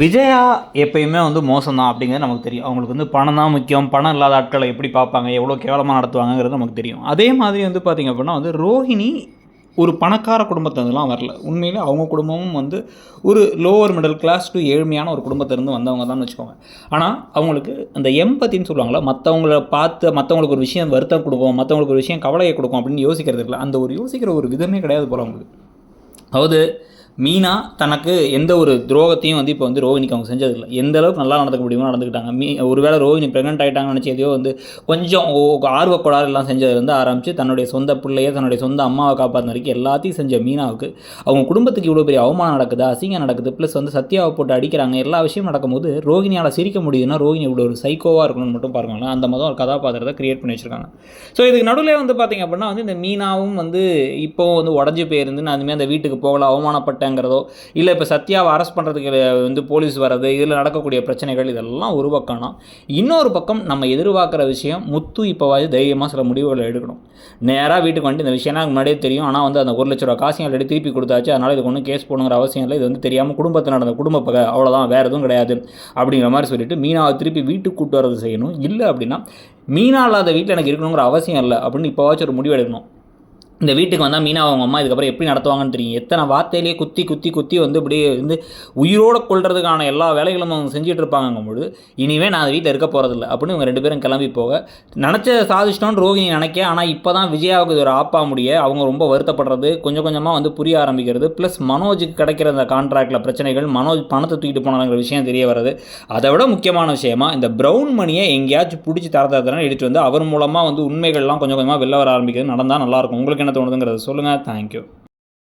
விஜயா எப்பயுமே வந்து மோசம் தான் அப்படிங்கிறது நமக்கு தெரியும். அவங்களுக்கு வந்து பணம் தான் முக்கியம். பணம் இல்லாத ஆட்களை எப்படி பார்ப்பாங்க? எவ்வளோ கேவலமாக நடத்துவாங்கங்கிறது நமக்கு தெரியும். அதே மாதிரி வந்து பார்த்திங்க அப்படின்னா வந்து ரோஹிணி ஒரு பணக்கார குடும்பத்திலேருந்துலாம் வரல. உண்மையிலே அவங்க குடும்பமும் வந்து ஒரு லோவர் மிடில் கிளாஸ் டு ஏழ்மையான ஒரு குடும்பத்திலேருந்து வந்தவங்க தான் வச்சுக்கோங்க. ஆனால் அவங்களுக்கு அந்த எம்பத்தின்னு சொல்லுவாங்களா மற்றவங்கள பார்த்து மற்றவங்களுக்கு ஒரு விஷயம் வருத்தம் கொடுக்கும் மற்றவங்களுக்கு ஒரு விஷயம் கவலையை கொடுக்கும் அப்படின்னு யோசிக்கிறது இல்லை. அந்த ஒரு யோசிக்கிற ஒரு விதமே கிடையாது போல அவங்களுக்கு. அதாவது மீனா தனக்கு எந்த ஒரு துரோகத்தையும் வந்து இப்போ வந்து ரோஹினிக்கு அவங்க செஞ்சதில்லை. எந்த அளவுக்கு நல்லா நடந்துக்க முடியுமோ நடந்துக்கிட்டாங்க. மீ ஒருவேளை ரோஹினி ப்ரெக்னென்ட் ஆகிட்டாங்கன்னு நினச்சி எதையோ வந்து கொஞ்சம் ஓ- ஆர்வக்கோளாறு எல்லாம் செஞ்சதுலேருந்து ஆரம்பித்து தன்னுடைய சொந்த பிள்ளையை தன்னுடைய சொந்த அம்மாவை காப்பாற்றின வரைக்கும் எல்லாத்தையும் செஞ்ச மீனாவுக்கு அவங்க குடும்பத்துக்கு இவ்வளோ பெரிய அவமானம் நடக்குது அசிங்கம் நடக்குது ப்ளஸ் வந்து சத்யாவை போட்டு அடிக்கிறாங்க எல்லா விஷயமும் நடக்கும்போது ரோஹினியால் சிரிக்க முடியுதுன்னா ரோஹினி இவ்வளோ ஒரு சைக்கோவாக இருக்கணும்னு மட்டும் பாருங்களேன். அந்த மாதிரி ஒரு கதாபாத்திரத்தை கிரியேட் பண்ணி வச்சிருக்காங்க. ஸோ இதுக்கு நடுவில் வந்து பார்த்திங்க அப்படின்னா வந்து இந்த மீனாவும் வந்து இப்போ வந்து உடஞ்சி போயிருந்து நான் அதுமாதிரி அந்த வீட்டுக்கு போகல அவமானப்பட்டேங்கிறதோ இல்லை இப்போ சத்யாவை அரெஸ்ட் பண்ணுறதுக்கு வந்து போலீஸ் வர்றது இதில் நடக்கக்கூடிய பிரச்சனைகள் இதெல்லாம் ஒரு பக்கம்னா இன்னொரு பக்கம் நம்ம எதிர்பார்க்குற விஷயம் முத்து இப்போவாது தைரியமாக சில முடிவுகளை எடுக்கணும். நேராக வீட்டுக்கு வந்துட்டு இந்த விஷயம்லாம் முன்னாடியே தெரியும். ஆனால் வந்து அந்த ஒரு லட்ச ரூபா காசையும் ஆல்ரெடி திருப்பி கொடுத்தாச்சு. அதனால் இதுக்கு ஒன்றும் கேஸ் போடணுங்கிற அவசியம் இல்லை. இது வந்து தெரியாமல் குடும்பத்தில் நடந்த குடும்ப பகை அவ்வளோதான் வேறு எதுவும் கிடையாது. அப்படிங்கிற மாதிரி சொல்லிட்டு மீனாவை திருப்பி வீட்டுக்கு கூட்டு வரது செய்யணும். இல்லை அப்படின்னா மீனா இல்லாத வீட்டில் எனக்கு இருக்கணுங்கிற அவசியம் இல்லை. அப்படின்னு இப்போவாச்சும் ஒரு முடிவு எடுக்கணும். இந்த வீட்டுக்கு வந்தால் மீனா அவங்க அம்மா இதுக்கப்புறம் எப்படி நடத்துவாங்கன்னு தெரியும். எத்தனை வார்த்தையிலேயே குத்தி குத்தி குத்தி வந்து இப்படியே வந்து உயிரோடு கொள்றதுக்கான எல்லா வேலைகளும் அவங்க செஞ்சுட்டு இருப்பாங்கும்பொழுது இனிமே நான் அந்த வீட்டில் இருக்க போகிறதில்ல அப்படின்னு இவங்க ரெண்டு பேரும் கிளம்பி போக நினச்ச சாதிச்சிட்டோன்னு ரோகிணி நினைக்க ஆனால் இப்போ தான் விஜயாவுக்கு இது ஒரு ஆப்பா முடிய அவங்க ரொம்ப வருத்தப்படுறது கொஞ்சம் கொஞ்சமாக வந்து புரிய ஆரம்பிக்கிறது ப்ளஸ் மனோஜுக்கு கிடைக்கிற அந்த கான்ட்ராக்டில் பிரச்சனைகள் மனோஜ் பணத்தை தூக்கிட்டு போனாங்கிற விஷயம் தெரிய வருது அதை விட முக்கியமான விஷயமா இந்த ப்ரௌன் மணியை எங்கேயாச்சும் பிடிச்சி தர தரன்னு எடுத்துகிட்டு வந்து அவர் மூலமாக வந்து உண்மைகள்லாம் கொஞ்சம் கொஞ்சமாக வெளில வர ஆரம்பிக்கிறது நடந்தால் நல்லாயிருக்கும் உங்களுக்கு என்ன தோணுதுங்கிறத சொல்லுங்கள் தேங்க்யூ